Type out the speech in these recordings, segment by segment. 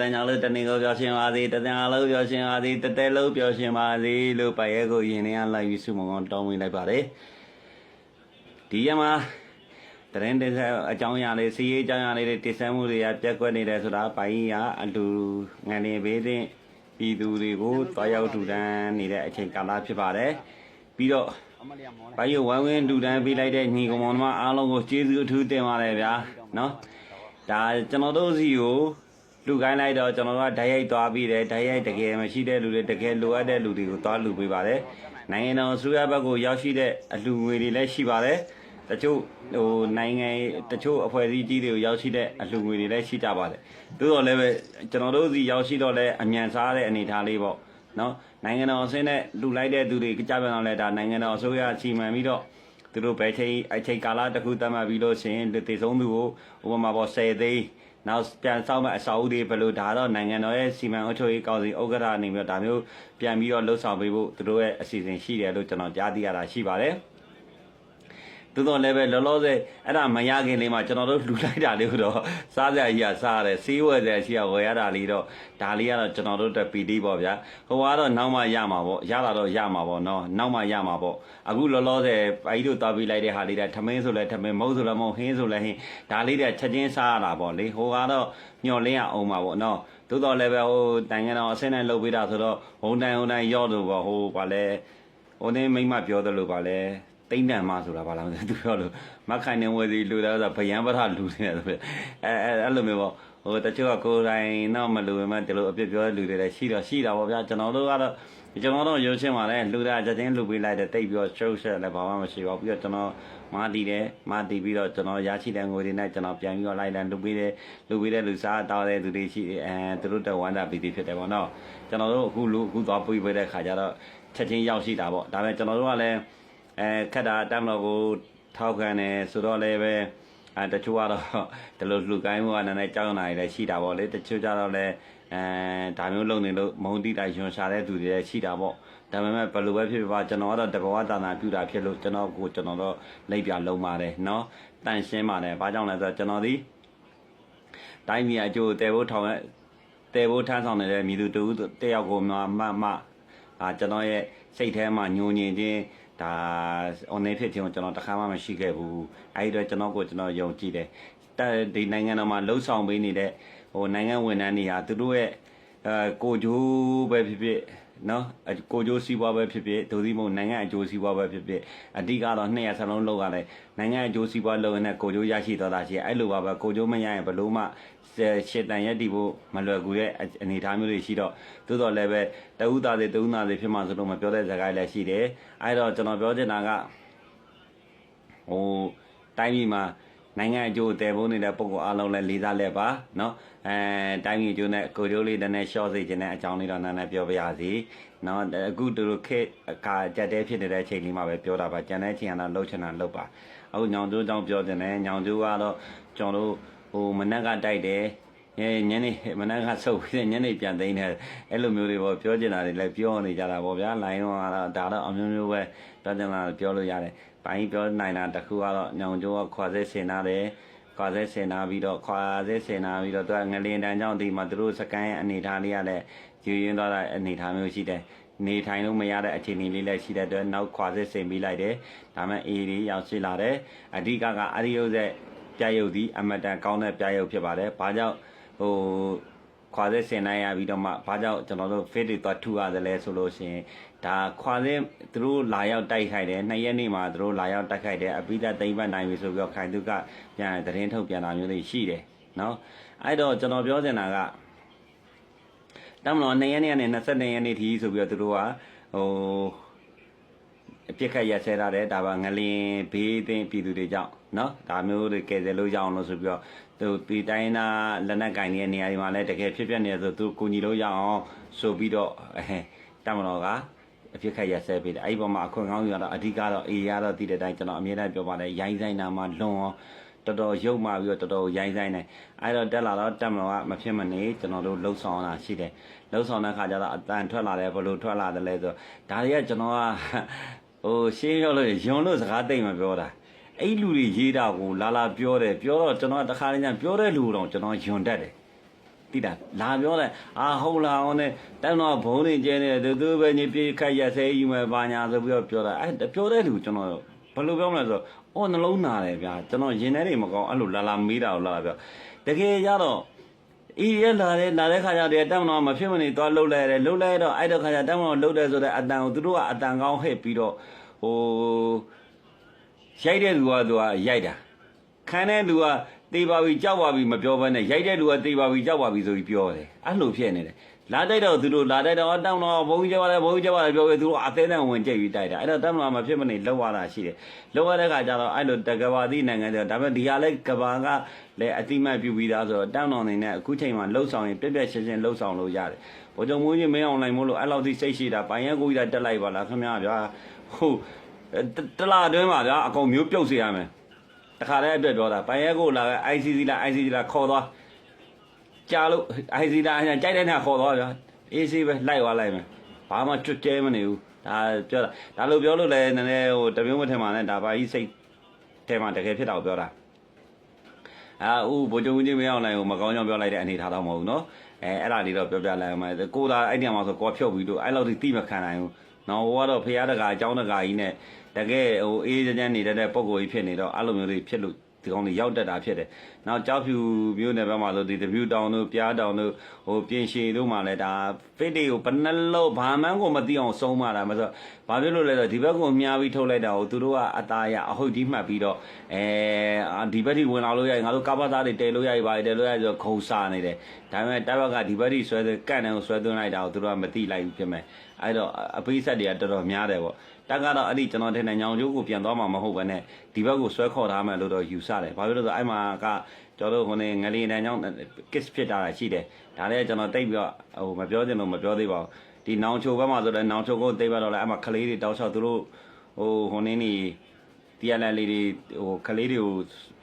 တန်ကြောင်လို့တနေကိုပြောရှင်ပါစေတန်ကြောင်လို့ပြောရှင်ပါစေတတဲလို့ပြောရှင်ပါစေလို့ပိုင်ရဲကိုယင်နေရလိုက်ပြီးစုမကောင်းတောင်းဝင်လိုက်ပါတယ်ဒီရမှာတရင်တဲ့အကြောင်းအရာလေးစီးရေးအကြောင်းအရာလေးတွေတည်ဆန်းမှုတွေကပြက်ကွက်နေတယ်ဆိုတာပိုင်ရအလူငန်နေပေးတဲ့ပြည်သူတွေကိုတွားရောက်ထူတန်းနေတဲ့အချိန်ကာလဖြစ်ပါတယ်ပြီးတော့ဘာယူဝိုင်းဝင်းဒူတန်းပေးလိုက်တဲ့ညီကောင်မောင်နှမအားလုံးကိုကျေးဇူးအထူးတင်ပါတယ်ဗျာနော်ဒါကျွန်တော်တို့စီကို လူကိုင်းလိုက်တော့ကျွန်တော်တို့ကဓာတ်ရိုက်သွားပြီးတယ်ဓာတ်ရိုက်တကယ်မရှိတဲ့လူတွေတကယ်လိုအပ်တဲ့လူတွေကိုသွားလူပေးပါတယ်နိုင်ငံတော်အစိုးရဘက်ကိုရောက်ရှိတဲ့အလူငွေတွေလည်းရှိပါတယ်တချို့ဟိုနိုင်ငံတချို့အဖွဲ့အစည်းကြီးတွေကိုရောက်ရှိတဲ့အလူငွေတွေလည်းရှိကြပါတယ်သို့တော်လည်းပဲကျွန်တော်တို့စီရောက်ရှိတော့လဲအမြန်စားတဲ့အနေအထားလေးပေါ့နော်နိုင်ငံတော်အဆင်းနဲ့လူလိုက်တဲ့သူတွေကြပြန်တော့လဲဒါနိုင်ငံတော်အစိုးရချီမှန်ပြီးတော့သူတို့ဘယ်ချိန်အချိန်ကာလတစ်ခုသတ်မှတ်ပြီးလို့ရှိရင်ဒီတေဆုံးသူကိုဥပမာပေါ့10သိန်း နောက်ပြန်ဆောက်မဲ့အစာအုပ်တွေဘယ်လိုဒါတော့နိုင်ငံတော်ရဲ့စီမံအုပ်ချုပ်ရေးကောင်စီဥက္ကဋ္ဌနေပြီးတော့ဒါမျိုးပြန်ပြီးတော့လှုပ်ဆောင်ပေးဖို့သူတို့ရဲ့အစီအစဉ်ရှိတယ်လို့ကျွန်တော်ကြားသိရတာရှိပါတယ် သို့တော်လည်းပဲလောလောဆယ်အဲ့ဒါမရခင်လေးမှာကျွန်တော်တို့လူလိုက်တာလေးကိုတော့စားစရာကြီးကစားရတယ်စီးဝယ်စရာရှိရဝယ်ရတာလေးတော့ဒါလေးကတော့ကျွန်တော်တို့အတွက်ပီတိပေါ့ဗျာဟိုကတော့နောက်မှရမှာပေါ့ရတာတော့ရမှာပေါ့နော်နောက်မှရမှာပေါ့အခုလောလောဆယ်ဘာကြီးတို့သွားပြီးလိုက်တဲ့ဟာလေးတဲ့ထမင်းဆိုလဲထမင်းမဟုတ်ဆိုလဲမဟုတ်ဟင်းဆိုလဲဟင်းဒါလေးတဲ့ချက်ချင်းစားရတာပေါ့လေဟိုကတော့ညှော်လင်းရအောင်ပါပေါ့နော်သို့တော်လည်းပဲဟိုနိုင်ငံတော်အဆင့်နဲ့လုပ်ပေးတာဆိုတော့ဟိုတိုင်းဟိုတိုင်းရော့လို့ပေါ့ဟိုဗာလဲဟိုနေမိမပြောတယ်လို့ဗာလဲ တိမ့်တန်မဆိုတာဘာလားမသိဘူးသူပြောလို့မခိုင်နေဝယ်စီလူတယ်ဆိုဗယံပထလူနေတယ်ဆိုပြအဲအဲအဲ့လိုမျိုးပေါ့ဟိုတချို့ကကိုယ်တိုင်တော့မလူမှဒီလိုအပြစ်ပြောတဲ့လူတွေလည်းရှိတော့ရှိတာပေါ့ဗျာကျွန်တော်တို့ကတော့ကျွန်တော်တို့ရုပ်ချင်းပါလဲလူတာချက်ချင်းလူပေးလိုက်တဲ့တိတ်ပြီးတော့ show ဆက်လည်းဘာမှမရှိပါဘူးပြီးတော့ကျွန်တော်မာတီတယ်မာတီပြီးတော့ကျွန်တော်ရရှိတဲ့ငွေတွေနဲ့ကျွန်တော်ပြန်ပြီးတော့လိုက်လံလူပေးတယ်လူပေးတဲ့လူစားတောင်းတဲ့သူတွေရှိအဲသူတို့တော့ဝမ်းသာပီတိဖြစ်တယ်ပေါ့နော်ကျွန်တော်တို့အခုလူအခုသွားပြေးပေးတဲ့ခါကျတော့ချက်ချင်းရောက်ရှိတာပေါ့ဒါပေမဲ့ကျွန်တော်တို့ကလည်း အဲခက်တာတမ်းတော်ကိုထောက်ခံတယ်ဆိုတော့လည်းပဲအဲတချို့ကတော့ဒီလိုလူကိုင်းမှုကနည်းနည်းကြောက်နေတာလည်းရှိတာပေါ့လေတချို့ကြတော့လည်းအဲဒါမျိုးလုပ်နေလို့မုံတိတိုက်ရွှန်ရှာတဲ့သူတွေလည်းရှိတာပေါ့ဒါပေမဲ့ဘယ်လိုပဲဖြစ်ဖြစ်ပါကျွန်တော်ကတော့တဘဝတာနာပြူတာဖြစ်လို့ကျွန်တော်ကိုကျွန်တော်တော့လက်ပြလုံးပါတယ်เนาะတန်ရှင်းပါတယ်ဘာကြောင့်လဲဆိုတော့ကျွန်တော်ဒီတိုင်းပြည်အကျိုးတဲဖို့ထောင်ရဲ့တဲဖို့ထမ်းဆောင်နေတဲ့မိသူတူတယောက်ကိုမှမမအာကျွန်တော်ရဲ့စိတ်ထဲမှာညှို့ညင်ခြင်း ဒါ online ဖြစ်ခြင်းကိုကျွန်တော်တခါမှမရှိခဲ့ဘူးအဲဒီတော့ကျွန်တော်ကိုကျွန်တော်ယုံကြည်တယ်တဲ့ဒီနိုင်ငံတော်မှာလှုပ်ဆောင်ပေးနေတဲ့ဟိုနိုင်ငံဝန်ထမ်းတွေဟာသူတို့ရဲ့အဲကိုဂျိုးပဲဖြစ်ဖြစ် နော်အကိုဂျိုးစီးပွားပဲဖြစ်ဖြစ်ဒိုသီးမုံနိုင်ငံအကျိုးစီးပွားပဲဖြစ်ဖြစ်အဓိကတော့နှစ်ရစလုံးလောက်ရတယ်နိုင်ငံအကျိုးစီးပွားလုပ်ရင်လည်းကိုဂျိုးရရှိတော့တာရှိအဲ့လိုပါပဲကိုဂျိုးမရရင်ဘလို့မှရှစ်တန်ရက်တီဖို့မလွယ်ကူတဲ့အနေအထားမျိုးတွေရှိတော့သို့တော်လည်းပဲတဦးသားတွေတဦးသားတွေဖြစ်မှဆိုလို့မပြောတဲ့ဇာတ်ကိုင်းလည်းရှိတယ်အဲ့တော့ကျွန်တော်ပြောချင်တာကဟိုတိုင်းပြည်မှာ နိုင်ငံအကျိုးတည်ဖို့နေတဲ့ပုံကအလုံးလဲလေးစားလဲပါနော်အဲတိုင်းပြည်အကျိုးနဲ့ကိုကျိုးလေးတည်းနဲ့ရှော့စေခြင်းနဲ့အကြောင်းလေးတော့နာနာပြောပြရစီနော်အခုတို့တို့ခက်အခါကြက်တဲဖြစ်နေတဲ့အချိန်လေးမှာပဲပြောတာပါကြံတဲ့အချိန်ကတော့လှုပ်ချင်တာလှုပ်ပါအခုညောင်ကျိုးကြောင့်ပြောတင်တယ်ညောင်ကျိုးကတော့ကျွန်တော်တို့ဟိုမနက်ကတိုက်တယ် အဲညနေမနက်ကဆုပ်ပြီးညနေပြန်သိမ်းတယ်အဲ့လိုမျိုးတွေပေါ့ပြောချင်တာတွေလည်းပြောနေကြတာပေါ့ဗျာလိုင်းတော့ဒါတော့အမျိုးမျိုးပဲပြောချင်တာပြောလို့ရတယ်ပိုင်းပြောနိုင်တာတခုကတော့ညောင်ကျိုးကခွာစဲဆင်နာတယ်ခွာစဲဆင်နာပြီးတော့ခွာစဲဆင်နာပြီးတော့သူကငလင်တန်းကြောင့်ဒီမှာသူတို့စကန်ရဲ့အနေထားလေးကလည်းယူရင်းသွားတဲ့အနေထားမျိုးရှိတယ်နေထိုင်လို့မရတဲ့အခြေအနေလေးလည်းရှိတဲ့အတွက်နောက်ခွာစစ်ဆင်ပြီးလိုက်တယ်ဒါမှအေးလေးရောက်ရှိလာတယ်အဓိကကအရိယုဇက်ပြရုပ်ဒီအမတန်ကောင်းတဲ့ပြရုပ်ဖြစ်ပါတယ်ဘာကြောင့် ဟိုခွာစစ်ဆင်နိုင်ရပြီးတော့မှဘာကြောင့်ကျွန်တော်တို့ fit တွေသွားထူရတယ်လဲဆိုလို့ရှိရင်ဒါခွာစစ်သူတို့လာရောက်တိုက်ခိုက်တယ်နှစ်ရက်နေ့မှာသူတို့လာရောက်တိုက်ခိုက်တယ်အပိဓာသိမ့်ပတ်နိုင်ပြီဆိုပြီးတော့ခိုင်သူကပြန်သတင်းထုတ်ပြန်တာမျိုးတွေရှိတယ်နော်အဲ့တော့ကျွန်တော်ပြောချင်တာကတမလို့2ရက်နေ့ကနေ22ရက်နေ့ထိဆိုပြီးတော့သူတို့ကဟိုအ ပြစ်ခတ်ရက်ဆဲထားတယ်ဒါပါငလင်ဘေးသိမ်းပြည်သူတွေကြောင့်เนาะဒါမျိုးတွေကယ်ဆယ်လို့ရအောင်လို့ဆိုပြီးတော့သူဒီတိုင်းနာလက်နက်ကင်နေတဲ့နေရာတွေမှာလည်းတကယ်ဖြစ်ပျက်နေဆိုသူကိုညီလို့ရအောင်ဆိုပြီးတော့အဲတမလို့ကအပြစ်ခတ်ရက်ဆဲပေးတယ်အဲ့ဒီပေါ်မှာအခွင့်ကောင်းယူရတော့အဓိကတော့အေးရတော့တည်တဲ့အတိုင်းကျွန်တော်အမြဲတမ်းပြောပါတယ်ရိုင်းဆိုင်နာမှာလွန်အောင်တော်တော်ရုပ်မှပြီးတော့တော်တော်ရိုင်းဆိုင်နေအဲ့တော့တက်လာတော့တက်မလို့ကမဖြစ်မနေကျွန်တော်တို့လှုပ်ဆောင်တာရှိတယ်လှုပ်ဆောင်တဲ့ခါကျတော့အတန်ထွက်လာတယ်ဘလို့ထွက်လာတယ်လဲဆိုဒါတွေကကျွန်တော်က ဟိုရှင်းပြောလို့ယွန်လို့စကားတိတ်မပြောတာအဲ့လူတွေရေးတာကိုလာလာပြောတယ်ပြောတော့ကျွန်တော်ကတခါတည်းကျပြောတဲ့လူတော့ကျွန်တော်ယွန်တတ်တယ်တိတာလာပြောတယ်အာဟုတ်လားဟောနဲ့တန်းတော့ဘုံနေကျဲနေတယ်သူသူပဲညပြေခက်ရဆဲကြီးမယ်ဘာညာဆိုပြီးတော့ပြောတာအဲပြောတဲ့လူကျွန်တော်ဘယ်လိုပြောမလဲဆိုတော့အော်နှလုံးနာတယ်ဗျာကျွန်တော်ရင်ထဲတွေမကောင်းအဲ့လိုလာလာမေးတာကိုလာလာပြောတကယ်ကြတော့ အေးရလာတယ်လာတဲ့ခါကျတော့တက်မတော်မဖြစ်မနေသွားလှုပ်လိုက်ရတယ်လှုပ်လိုက်တော့အဲ့တော့ခါကျတက်မတော်လှုပ်တယ်ဆိုတဲ့အတန်ကိုသူတို့ကအတန်ကောင်းဟဲ့ပြီးတော့ဟိုရိုက်တဲ့လူကသူကရိုက်တာခံတဲ့လူကတေးပါပြီကြောက်ပါပြီမပြောဘဲနဲ့ရိုက်တဲ့လူကတေးပါပြီကြောက်ပါပြီဆိုပြီးပြောတယ်အဲ့လိုဖြစ်နေတယ် လာတိုက်တော့သူတို့လာတိုက်တော့တောင်းတော့ဘုံကြီးကြောက်ပါတယ်ဘုံကြီးကြောက်ပါတယ်ပြောပြီးသူတို့အသေးအံဝင်ကြိတ်ပြီးတိုက်တာအဲ့တော့တက်မတော်မဖြစ်မနေလှုပ်ရတာရှိတယ်လှုပ်ရတဲ့ခါကျတော့အဲ့လိုတကဘာတိနိုင်ငံတွေဒါပေမဲ့ဒီဟာလဲကဘာကလည်းအတိမတ်ပြုပြီးသားဆိုတော့တောင်းတော်နေနဲ့အခုချိန်မှာလှုပ်ဆောင်ရင်ပြက်ပြက်ရှင်းရှင်းလှုပ်ဆောင်လို့ရတယ်ဘုံကြုံမွေးကြီးမင်းအောင်နိုင်မို့လို့အဲ့လောက်ထိစိတ်ရှိတာပိုင်ရက်ကိုကြီးတက်လိုက်ပါလားခင်ဗျာဗျာဟုတ်တလားအတွင်းမှာဗျာအကောင်မျိုးပြုတ်စေရမယ်တခါတည်းအတွက်ပြောတာပိုင်ရက်ကိုလာ ICC လာ ICC လာခေါ်သွား ကြာလို့ ICC လာကြိုက်တဲ့နဲ့ခေါ်သွားဗျာအေးဆေးပဲလိုက်သွားလိုက်မယ်ဘာမှကျွတ်ကျဲမနေဘူးဒါပြောတာဒါလို့ပြောလို့လည်းနည်းနည်းဟိုတမျိုးမထင်ပါနဲ့ဒါပါကြီးစိတ်ထဲမှာတကယ်ဖြစ်တာကိုပြောတာအာဦးဘိုးချုပ်ကြီးမရောက်နိုင်ဘူးမကောင်းကြောင်ပြောလိုက်တဲ့အနေထားတော့မဟုတ်ဘူးเนาะအဲအဲ့ဒါလေးတော့ပြောပြလိုက်အောင်မယ်ကိုသာအဲ့ဒီမှာဆိုကိုဖြုတ်ပြီးတော့အဲ့လောက်ထိတိမခံနိုင်ဘူးနော်ဟိုကတော့ဖရားတကာအကြောင်းတကာကြီးနဲ့တကယ်ဟိုအေးချမ်းချမ်းနေတဲ့ပုံကိုကြီးဖြစ်နေတော့အဲ့လိုမျိုးလေးဖြစ်လို့ ဒီကောင်တွေရောက်တက်တာဖြစ်တယ်။နောက်ကြောက်ဖြူမျိုးနယ်ဘက်မှာဆိုဒီတပြူတောင်တို့ပြားတောင်တို့ဟိုပြင်ရှည်တို့မှလည်းဒါဖိတ်တွေကိုဘယ်နှလို့ဘာမှန်းကိုမသိအောင်ဆုံးမတာမဆိုဘာဖြစ်လို့လဲဆိုဒီဘက်ကိုမြားပြီးထုတ်လိုက်တာကိုသူတို့ကအตาရအဟုတ်ကြီးမှတ်ပြီးတော့အဲဒီဘက်ထိဝင်လာလို့ရရင်ငါတို့ကပ္ပသားတွေတဲလို့ရပြီပါတယ်တဲလို့ရဆိုခုံစားနေတယ်။ဒါပေမဲ့တပ်ဘက်ကဒီဘက်ထိဆွဲကန့်တယ်ကိုဆွဲသွင်းလိုက်တာကိုသူတို့ကမသိလိုက်ဘူးဖြစ်မယ်။အဲ့တော့အပိဆက်တွေကတော်တော်များတယ်ပေါ့။ တက်ကတော့အဲ့ဒီကျွန်တော်ထင်တယ်ညောင်ကျိုးကိုပြန်သွားမှာမဟုတ်ဘဲနဲ့ဒီဘက်ကိုဆွဲခေါ်ထားမယ်လို့တော့ယူဆတယ်။ဘာဖြစ်လို့လဲဆိုအဲ့မှာကကျွန်တော်တို့ဟိုနေငလီတန်းကြောင့် kiss ဖြစ်တာရှိတယ်။ဒါလည်းကျွန်တော်တိတ်ပြီးတော့ဟိုမပြောချင်လို့မပြောသေးပါဘူး။ဒီနောင်ချိုဘက်မှာဆိုလည်းနောင်ချိုကိုတိတ်ဘက်တော့လည်းအဲ့မှာကလေးတွေတောက်လျှောက်သူတို့ဟိုဟိုနေနေတရားလန်လေးတွေဟိုကလေးတွေကို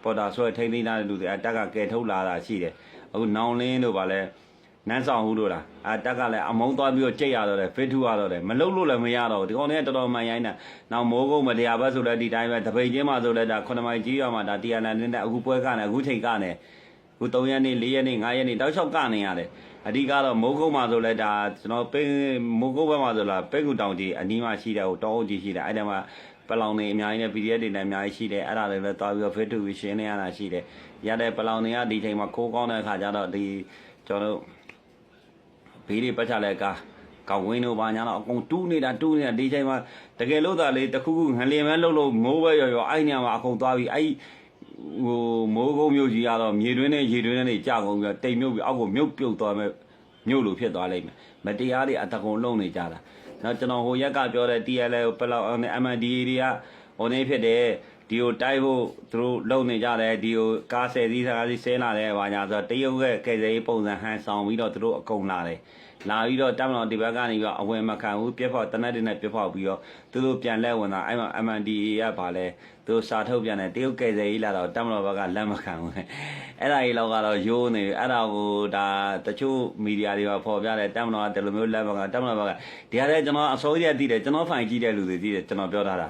ပေါ်တာဆွဲထိန်းသိမ်းထားတဲ့လူတွေအတက်ကကယ်ထုတ်လာတာရှိတယ်။အခုနောင်လင်းတို့ဗာလဲ နန်းဆောင်ဟူလို့လားအတက်ကလည်းအမုံသွားပြီးတော့ကြိတ်ရတော့တယ်ဖိထူရတော့တယ်မလုံလို့လည်းမရတော့ဘူးဒီကောင်တွေကတော်တော်မှန်ရိုင်းတာနောက်မိုးကုန်းမတရားဘက်ဆိုလည်းဒီတိုင်းပဲတပိတ်ချင်းမှဆိုလည်းဒါခုနမိုင်ကြီးရမှာဒါတရားနာနေတဲ့အခုပွဲကနေအခုချိန်ကနေအခု3ရက်နေ့4ရက်နေ့5ရက်နေ့တောက်လျှောက်ကနေရတယ်အဓိကတော့မိုးကုန်းမှာဆိုလည်းဒါကျွန်တော်ပိမိုးကုန်းဘက်မှာဆိုလားပိတ်ကူတောင်ကြီးအနီးမှာရှိတယ်ဟိုတောအုပ်ကြီးရှိတယ်အဲ့ဒါမှပလောင်နေအများကြီးနဲ့ PDF တွေနဲ့အများကြီးရှိတယ်အဲ့ဒါတွေလည်းသွားပြီးတော့ Facebook ရှင်းနေရတာရှိတယ်ရတဲ့ပလောင်တွေကဒီချိန်မှာခိုးကောင်းတဲ့အခါကျတော့ဒီကျွန်တော်တို့ ဘေးတွေပတ်ချလဲကားကောင်းဝင်းတို့ဘာညာတော့အကုန်တူးနေတာတူးနေတာဒီချိန်မှာတကယ်လို့သာလေတခုခုငလျင်မဲလှုပ်လို့မိုးပဲရော်ရော်အဲ့ညမှာအကုန်သွားပြီးအဲ့ဟိုမိုးကုန်းမြို့ကြီးကတော့မြေတွင်းနဲ့ရေတွင်းနဲ့နေကြကုန်ပြီးတိမ်မြုပ်ပြီးအောက်ကိုမြုပ်ပြုတ်သွားမဲ့မြို့လိုဖြစ်သွားလိမ့်မယ်မတရားတွေအတကုံလုံးနေကြတာနောက်ကျွန်တော်ဟိုရက်ကပြောတဲ့ TLL ပလောက် MNDA တွေကဟိုနေဖြစ်တယ် ဒီကိုတိုက်ဖို့သူတို့လုံနေကြတယ်ဒီကိုကားဆယ်စီးစကားစီးဆင်းလာတယ်ဘာညာဆိုတော့တရုတ်ရဲ့ကယ်ဆယ်ရေးပုံစံဟန်ဆောင်ပြီးတော့သူတို့အကုန်လာတယ်လာပြီးတော့တပ်မတော်ဒီဘက်ကနေပြီးတော့အဝင်မခံဘူးပြက်ဖောက်တနက်တွေနဲ့ပြက်ဖောက်ပြီးတော့သူတို့ပြန်လဲဝင်တာအဲ့မှာ MNDA ကဗာလဲသူတို့စာထုတ်ပြန်တယ်တရုတ်ကယ်ဆယ်ရေးလာတော့တပ်မတော်ဘက်ကလက်မခံဘူးအဲ့ဒါကြီးတော့ကတော့ရိုးနေအဲ့ဒါကိုဒါတချို့မီဒီယာတွေပါဖော်ပြတယ်တပ်မတော်ကဒီလိုမျိုးလက်မခံတပ်မတော်ဘက်ကဒီဟာလည်းကျွန်တော်အစိုးရတည်တယ်ကျွန်တော်ဖိုင်ကြည့်တဲ့လူတွေတည်တယ်ကျွန်တော်ပြောထားတာ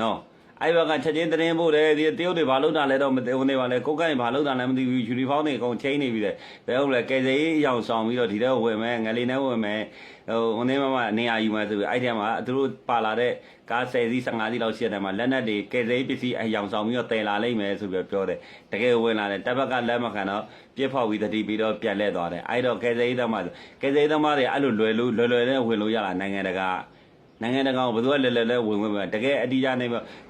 နော် အဲ့ဘက်ကချက်ချင်းသတင်းပို့တယ်ဒီတရုတ်တွေဘာလုပ်တာလဲတော့မသိဘူးနေပါလေကိုကိုင်းဘာလုပ်တာလဲမသိဘူးယူနီဖောင်းတွေအကုန်ချိန်နေပြီလေဘယ်ဟုတ်လဲကယ်ဆယ်ရေးအယောင်ဆောင်ပြီးတော့ဒီတော့ဝင်မယ်ငလီနဲ့ဝင်မယ်ဟိုဟိုနေမမနေရာယူမယ်ဆိုပြီးအဲ့ထဲမှာသူတို့ပါလာတဲ့ကား10စီး15စီးလောက်ရှိတဲ့မှာလက်နက်တွေကယ်ဆယ်ရေးပစ္စည်းအယောင်ဆောင်ပြီးတော့တည်လာလိမ့်မယ်ဆိုပြီးပြောတယ်တကယ်ဝင်လာတယ်တပ်ဘက်ကလက်မခံတော့ပြစ်ဖောက်ပြီးတတိပြီးတော့ပြန်လဲသွားတယ်အဲ့တော့ကယ်ဆယ်ရေးသမားကယ်ဆယ်ရေးသမားတွေအဲ့လိုလွယ်လို့လွယ်လွယ်နဲ့ဝင်လို့ရလာနိုင်ငံတကာ နိုင်ငံတကာကိုဘယ်သူကလဲလဲလဲဝင်ဝင်ပဲတကယ်အတိအကျနေ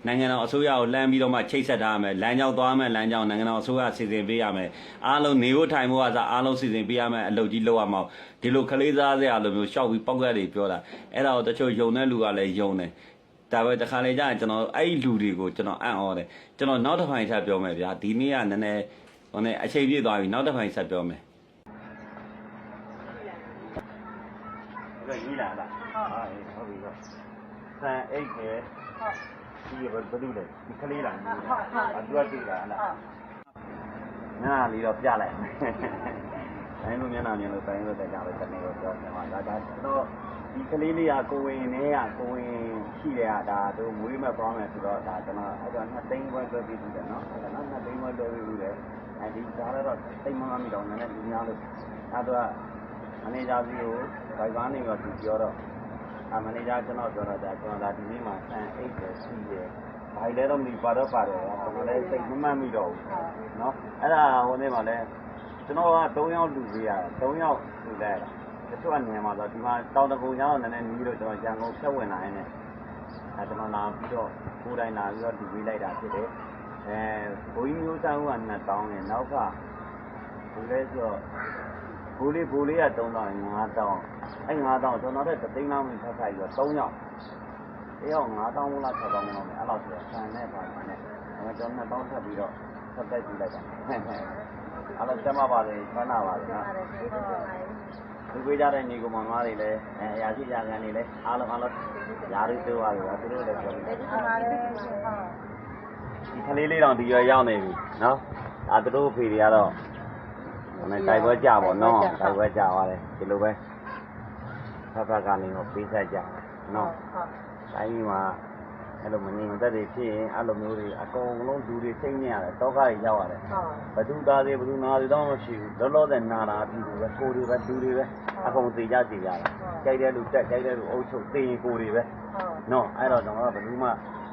နိုင်ငံတော်အစိုးရကိုလှမ်းပြီးတော့မှချိတ်ဆက်ထားရမယ်လမ်းကြောင်းသွားမယ်လမ်းကြောင်းနိုင်ငံတော်အစိုးရစီစဉ်ပေးရမယ်အားလုံးနေဖို့ထိုင်ဖို့ကစားအားလုံးစီစဉ်ပေးရမယ်အလုပ်ကြီးလုပ်ရမှာဒီလိုခလေးစားစရာလိုမျိုးရှောက်ပြီးပောက်ကက်တွေပြောတာအဲ့ဒါကိုတချို့ယုံတဲ့လူကလည်းယုံတယ်ဒါပဲတခါလေကြာရင်ကျွန်တော်အဲ့ဒီလူတွေကိုကျွန်တော်အံ့ဩတယ်ကျွန်တော်နောက်တစ်ပိုင်းဆက်ပြောမယ်ဗျာဒီနေ့ကနည်းနည်းဟိုနဲ့အချိန်ပြည့်သွားပြီနောက်တစ်ပိုင်းဆက်ပြောမယ် အဲ့ဒါကြီးလာလားဟုတ်ဟုတ်ပြီတော့ဆန်အိတ်ပဲဟုတ်ဒီဘယ်ဘယ်လိုလဲဒီကလေးလားဟုတ်ဟုတ်အတူတူလားလားနားလေးတော့ပြလိုက်တိုင်းလိုမျက်နှာမြင်လို့တိုင်းလို့တက်ကြပဲတနေ့တော့ပြောတယ်မှာဒါဒါတော့ဒီကလေးလေးကကိုဝင်နဲ့ကကိုဝင်ရှိတယ်ကဒါတို့မွေးမဲ့သွားမယ်ဆိုတော့ဒါကျွန်တော်အဲ့တော့နှစ်သိန်းခွဲတွဲပြီးပြီတယ်နော်အဲ့တော့နှစ်သိန်းခွဲတွဲပြီးပြီလေအဲဒီဒါလည်းတော့တိတ်မမမိတော့နည်းနည်းလူများလို့အဲ့တော့ မန်နေဂျာစီကိုဘိုက်ဘာနေတော့သူပြောတော့အမန်နေဂျာကျွန်တော်ပြောတော့ဒါကျွန်တော်ဒါဒီနေ့မှဆန်အိတ်ပဲစီးတယ်ဘိုက်လည်းတော့မီပါတော့ပါတယ်ကျွန်တော်လည်းစိတ်မမှတ်မိတော့ဘူးနော်အဲ့ဒါဟိုနေ့မှလည်းကျွန်တော်က3ယောက်လူပေးရတယ်3ယောက်လူလိုက်ရတာတချို့ကနေမှာဆိုဒီမှာတောင်တကူကျောင်းတော့နည်းနည်းနီးလို့ကျွန်တော်ရန်ကုန်ဖြတ်ဝင်လာရင်လည်းအဲကျွန်တော်လာပြီးတော့ကိုယ်တိုင်လာပြီးတော့လူပေးလိုက်တာဖြစ်တယ်အဲဘိုးကြီးမျိုးသားက2000နဲ့နောက်ကဘိုးလေးဆိုတော့ ဘိုးလေးဘိုးလေးက3000ရင်5000အဲ့5000ကျွန်တော်တို့တသိန်းလောက်မြင်ဖက်ဖိုက်ပြီးတော့3ယောက်တယောက်5000ဘူးလား6000ဘူးလားအဲ့လောက်ဆိုဆန်နဲ့ပါနဲ့အဲ့ကျွန်တော်2000ထပ်ပြီးတော့ဖက်တက်ကြည့်လိုက်တာအဲ့လိုကျမပါလေဆန်းနာပါလေနော်ဒီပေးကြတဲ့ညီကောင်မမားတွေလည်းအဲအရာရှိရာခံတွေလည်းအားလုံးအားလုံးယာရီတိုးပါလို့သူတို့လည်းပြောတယ်ဒီကလေးလေးတောင်ဒီရွယ်ရောက်နေပြီနော်အဲသူတို့ဖေတွေကတော့။ ဒါနဲ့တိုက်ပွဲကြပါတော့။တိုက်ပွဲကြသွားတယ်ဒီလိုပဲ။ဖက်ဖက်ကနေတော့ပေးဆက်ကြ။နော်။တိုင်းကြီးမှာအဲ့လိုမငြိမ်မသက်တွေဖြစ်ရင်အဲ့လိုမျိုးတွေအကုန်လုံးလူတွေစိတ်နေရတယ်တောကတွေရောက်ရတယ်။ဘသူသားတွေဘသူနာတွေတော့မရှိဘူး။လောလောဆယ်နာတာပြည်သူပဲကိုတွေပဲလူတွေပဲအကုန်သေးကြသေးကြတာ။ကြိုက်တဲ့လူတက်ကြိုက်တဲ့လူအုပ်ချုပ်သိရင်ကိုတွေပဲ။နော်အဲ့တော့ကျွန်တော်ကဘယ်သူမှ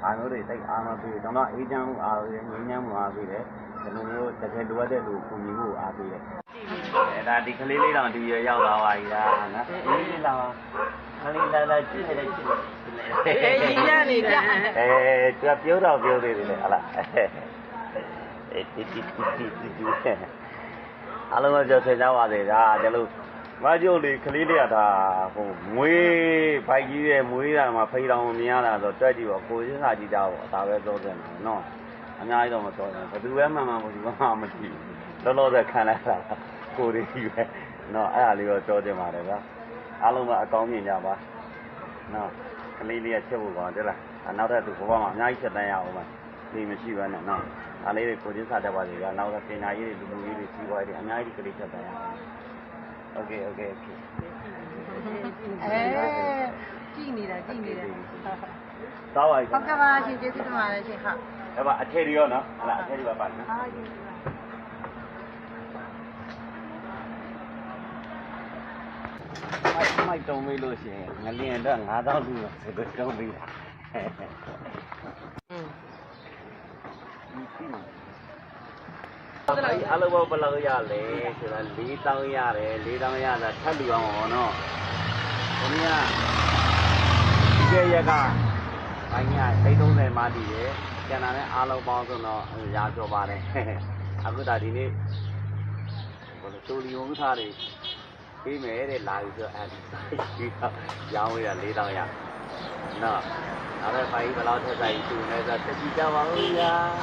အားမျိုးတွေစိတ်အားမပေးကျွန်တော်အေးချမ်းမှုအားပေးငြိမ်းချမ်းမှုအားပေးတယ်။ကျွန်တော်တို့တကယ်လိုအပ်တဲ့လူကိုကူညီမှုအားပေးတယ်။အဲဒါဒီကလေးလေးတောင်ဒီရရောက်လာပါပြီလားနော်အေးလာပါခလေးလာလာကြည့်နေတယ်ကြည့်နေအေးရနေတာအဲသူကပြောတော့ပြောသေးတယ်လေဟလားအေးတီတီတီတီတီအလုံးမပြောဆယ်ကြပါသေးဒါကျလို့ မကျုပ်လေးကလေးလေးကဒါဟိုမွေးဘိုက်ကြီးရဲ့မွေးတာမှာဖိတောင်မြင်ရတာဆိုတွက်ကြည့်ပါကိုချင်းစာကြည့်ကြပါဒါပဲပြောတယ်နော်အများကြီးတော့မပြောဘူးဘယ်သူပဲမှန်မှန်ဘူးဒီမှာမကြည့်ဘူးလောလောဆယ်ခံလိုက်တာကိုရီကြီးပဲနော်အဲ့ဒါလေးတော့ပြောချင်ပါတယ်ဗျာအားလုံးကအကောင်းမြင်ကြပါနော်ကလေးလေးကချက်ဖို့ကောင်းတယ်လားနောက်ထပ်သူဘဝမှာအများကြီးချက်တန်းရအောင်ပါဒီမရှိဘဲနဲ့နော်ဒါလေးတွေကိုချင်းစာတတ်ပါစေဗျာနောက်ထပ်ပညာရေးတွေလူမှုရေးတွေစီးပွားရေးတွေအများကြီးကလေးချက်တန်းရအောင် โอเคโอเคโอเค အဲကြည့်နေတာကြည့်နေတာဟုတ် သွားပါပြီ ကဲ့ပါရှင်ကျေးဇူးတင်ပါတယ်ရှင်ဟုတ် ဒါပါအထည်တွေရောနော်ဟလာအထည်တွေပါပါနော် အားကြီး မိုက်မိုက်တုံးမေးလို့ရှိရင်ငလျင်တော့9000လူဆိုတော့တုံးပေးတာ အလိုဘောဘယ်လောက်ရလဲဆိုတာ4000ရတယ်4000ရတာထပ်ပြီးအောင်ဟောနော်ဒီနေ့ကဒီကရက်ကဘိုင်းက330မှတည်တယ်ကျန်တာနဲ့အားလုံးပေါင်းဆိုတော့ရာကျော်ပါတယ်အခုဒါဒီနေ့ဘယ်လိုတိုလီယုံထားတွေပြီးမယ်တဲ့လာပြီဆိုအဲဒီဒီတော့ရောင်းဝေးတာ4000ရနော်အဲ့ဒါဖိုင်ဘယ်လောက်ထက်ဆိုင်သူလဲဆိုတက်ကြည့်ကြပါဦးညာ